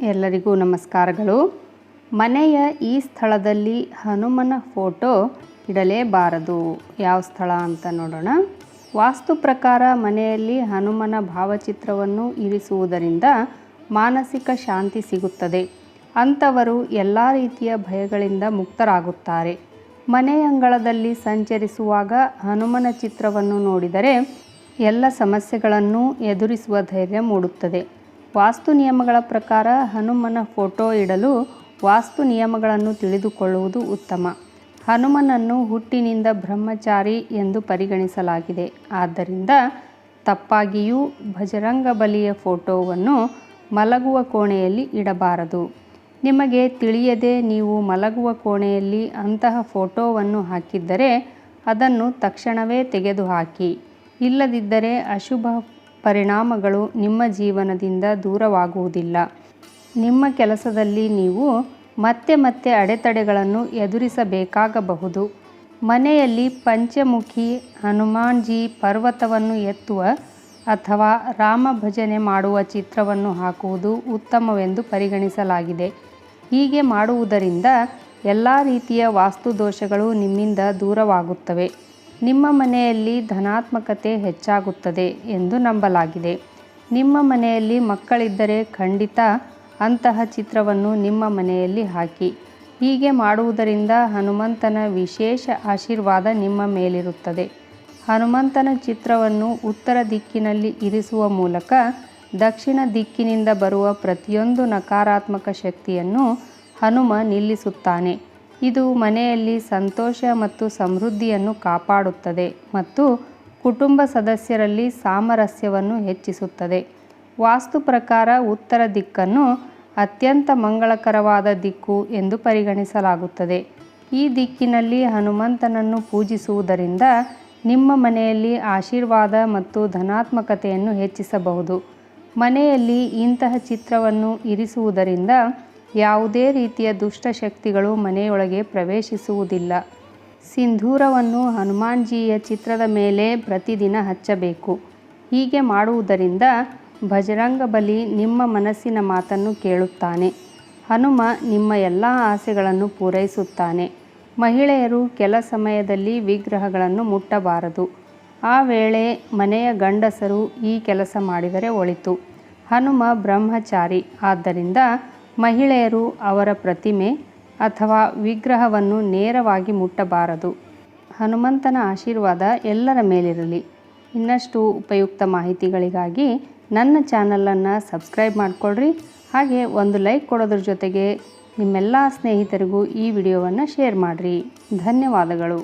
ಎಲ್ಲರಿಗೂ ನಮಸ್ಕಾರಗಳು. ಮನೆಯ ಈ ಸ್ಥಳದಲ್ಲಿ ಹನುಮನ ಫೋಟೋ ಇಡಲೇಬಾರದು. ಯಾವ ಸ್ಥಳ ಅಂತ ನೋಡೋಣ. ವಾಸ್ತು ಪ್ರಕಾರ ಮನೆಯಲ್ಲಿ ಹನುಮನ ಭಾವಚಿತ್ರವನ್ನು ಇರಿಸುವುದರಿಂದ ಮಾನಸಿಕ ಶಾಂತಿ ಸಿಗುತ್ತದೆ. ಅಂಥವರು ಎಲ್ಲ ರೀತಿಯ ಭಯಗಳಿಂದ ಮುಕ್ತರಾಗುತ್ತಾರೆ. ಮನೆಯಂಗಳದಲ್ಲಿ ಸಂಚರಿಸುವಾಗ ಹನುಮನ ಚಿತ್ರವನ್ನು ನೋಡಿದರೆ ಎಲ್ಲ ಸಮಸ್ಯೆಗಳನ್ನು ಎದುರಿಸುವ ಧೈರ್ಯ ಮೂಡುತ್ತದೆ. ವಾಸ್ತು ನಿಯಮಗಳ ಪ್ರಕಾರ ಹನುಮನ ಫೋಟೋ ಇಡಲು ವಾಸ್ತು ನಿಯಮಗಳನ್ನು ತಿಳಿದುಕೊಳ್ಳುವುದು ಉತ್ತಮ. ಹನುಮನನ್ನು ಹುಟ್ಟಿನಿಂದ ಬ್ರಹ್ಮಚಾರಿ ಎಂದು ಪರಿಗಣಿಸಲಾಗಿದೆ. ಆದ್ದರಿಂದ ತಪ್ಪಾಗಿಯೂ ಭಜರಂಗ ಬಲಿಯ ಫೋಟೋವನ್ನು ಮಲಗುವ ಕೋಣೆಯಲ್ಲಿ ಇಡಬಾರದು. ನಿಮಗೆ ತಿಳಿಯದೆ ನೀವು ಮಲಗುವ ಕೋಣೆಯಲ್ಲಿ ಅಂತಹ ಫೋಟೋವನ್ನು ಹಾಕಿದ್ದರೆ ಅದನ್ನು ತಕ್ಷಣವೇ ತೆಗೆದುಹಾಕಿ. ಇಲ್ಲದಿದ್ದರೆ ಅಶುಭ ಪರಿಣಾಮಗಳು ನಿಮ್ಮ ಜೀವನದಿಂದ ದೂರವಾಗುವುದಿಲ್ಲ. ನಿಮ್ಮ ಕೆಲಸದಲ್ಲಿ ನೀವು ಮತ್ತೆ ಮತ್ತೆ ಅಡೆತಡೆಗಳನ್ನು ಎದುರಿಸಬೇಕಾಗಬಹುದು. ಮನೆಯಲ್ಲಿ ಪಂಚಮುಖಿ, ಹನುಮಾನ್ಜಿ ಪರ್ವತವನ್ನು ಎತ್ತುವ ಅಥವಾ ರಾಮ ಭಜನೆ ಮಾಡುವ ಚಿತ್ರವನ್ನು ಹಾಕುವುದು ಉತ್ತಮವೆಂದು ಪರಿಗಣಿಸಲಾಗಿದೆ. ಹೀಗೆ ಮಾಡುವುದರಿಂದ ಎಲ್ಲ ರೀತಿಯ ವಾಸ್ತು ದೋಷಗಳು ನಿಮ್ಮಿಂದ ದೂರವಾಗುತ್ತವೆ. ನಿಮ್ಮ ಮನೆಯಲ್ಲಿ ಧನಾತ್ಮಕತೆ ಹೆಚ್ಚಾಗುತ್ತದೆ ಎಂದು ನಂಬಲಾಗಿದೆ. ನಿಮ್ಮ ಮನೆಯಲ್ಲಿ ಮಕ್ಕಳಿದ್ದರೆ ಖಂಡಿತ ಅಂತಹ ಚಿತ್ರವನ್ನು ನಿಮ್ಮ ಮನೆಯಲ್ಲಿ ಹಾಕಿ. ಹೀಗೆ ಮಾಡುವುದರಿಂದ ಹನುಮಂತನ ವಿಶೇಷ ಆಶೀರ್ವಾದ ನಿಮ್ಮ ಮೇಲಿರುತ್ತದೆ. ಹನುಮಂತನ ಚಿತ್ರವನ್ನು ಉತ್ತರ ದಿಕ್ಕಿನಲ್ಲಿ ಇರಿಸುವ ಮೂಲಕ ದಕ್ಷಿಣ ದಿಕ್ಕಿನಿಂದ ಬರುವ ಪ್ರತಿಯೊಂದು ನಕಾರಾತ್ಮಕ ಶಕ್ತಿಯನ್ನು ಹನುಮ ನಿಲ್ಲಿಸುತ್ತಾನೆ. ಇದು ಮನೆಯಲ್ಲಿ ಸಂತೋಷ ಮತ್ತು ಸಮೃದ್ಧಿಯನ್ನು ಕಾಪಾಡುತ್ತದೆ ಮತ್ತು ಕುಟುಂಬ ಸದಸ್ಯರಲ್ಲಿ ಸಾಮರಸ್ಯವನ್ನು ಹೆಚ್ಚಿಸುತ್ತದೆ. ವಾಸ್ತು ಪ್ರಕಾರ ಉತ್ತರ ದಿಕ್ಕನ್ನು ಅತ್ಯಂತ ಮಂಗಳಕರವಾದ ದಿಕ್ಕು ಎಂದು ಪರಿಗಣಿಸಲಾಗುತ್ತದೆ. ಈ ದಿಕ್ಕಿನಲ್ಲಿ ಹನುಮಂತನನ್ನು ಪೂಜಿಸುವುದರಿಂದ ನಿಮ್ಮ ಮನೆಯಲ್ಲಿ ಆಶೀರ್ವಾದ ಮತ್ತು ಧನಾತ್ಮಕತೆಯನ್ನು ಹೆಚ್ಚಿಸಬಹುದು. ಮನೆಯಲ್ಲಿ ಇಂತಹ ಚಿತ್ರವನ್ನು ಇರಿಸುವುದರಿಂದ ಯಾವುದೇ ರೀತಿಯ ದುಷ್ಟಶಕ್ತಿಗಳು ಮನೆಯೊಳಗೆ ಪ್ರವೇಶಿಸುವುದಿಲ್ಲ. ಸಿಂಧೂರವನ್ನು ಹನುಮಾನ್ಜಿಯ ಚಿತ್ರದ ಮೇಲೆ ಪ್ರತಿದಿನ ಹಚ್ಚಬೇಕು. ಹೀಗೆ ಮಾಡುವುದರಿಂದ ಭಜರಂಗ ಬಲಿ ನಿಮ್ಮ ಮನಸ್ಸಿನ ಮಾತನ್ನು ಕೇಳುತ್ತಾನೆ. ಹನುಮ ನಿಮ್ಮ ಎಲ್ಲ ಆಸೆಗಳನ್ನು ಪೂರೈಸುತ್ತಾನೆ. ಮಹಿಳೆಯರು ಕೆಲ ಸಮಯದಲ್ಲಿ ವಿಗ್ರಹಗಳನ್ನು ಮುಟ್ಟಬಾರದು. ಆ ವೇಳೆ ಮನೆಯ ಗಂಡಸರು ಈ ಕೆಲಸ ಮಾಡಿದರೆ ಒಳಿತು. ಹನುಮ ಬ್ರಹ್ಮಚಾರಿ. ಆದ್ದರಿಂದ ಮಹಿಳೆಯರು ಅವರ ಪ್ರತಿಮೆ ಅಥವಾ ವಿಗ್ರಹವನ್ನು ನೇರವಾಗಿ ಮುಟ್ಟಬಾರದು. ಹನುಮಂತನ ಆಶೀರ್ವಾದ ಎಲ್ಲರ ಮೇಲಿರಲಿ. ಇನ್ನಷ್ಟು ಉಪಯುಕ್ತ ಮಾಹಿತಿಗಳಿಗಾಗಿ ನನ್ನ ಚಾನಲನ್ನು ಸಬ್ಸ್ಕ್ರೈಬ್ ಮಾಡಿಕೊಳ್ಳ್ರಿ ಹಾಗೆ ಒಂದು ಲೈಕ್ ಕೊಡೋದ್ರ ಜೊತೆಗೆ ನಿಮ್ಮೆಲ್ಲ ಸ್ನೇಹಿತರಿಗೂ ಈ ವಿಡಿಯೋವನ್ನು ಶೇರ್ ಮಾಡಿರಿ. ಧನ್ಯವಾದಗಳು.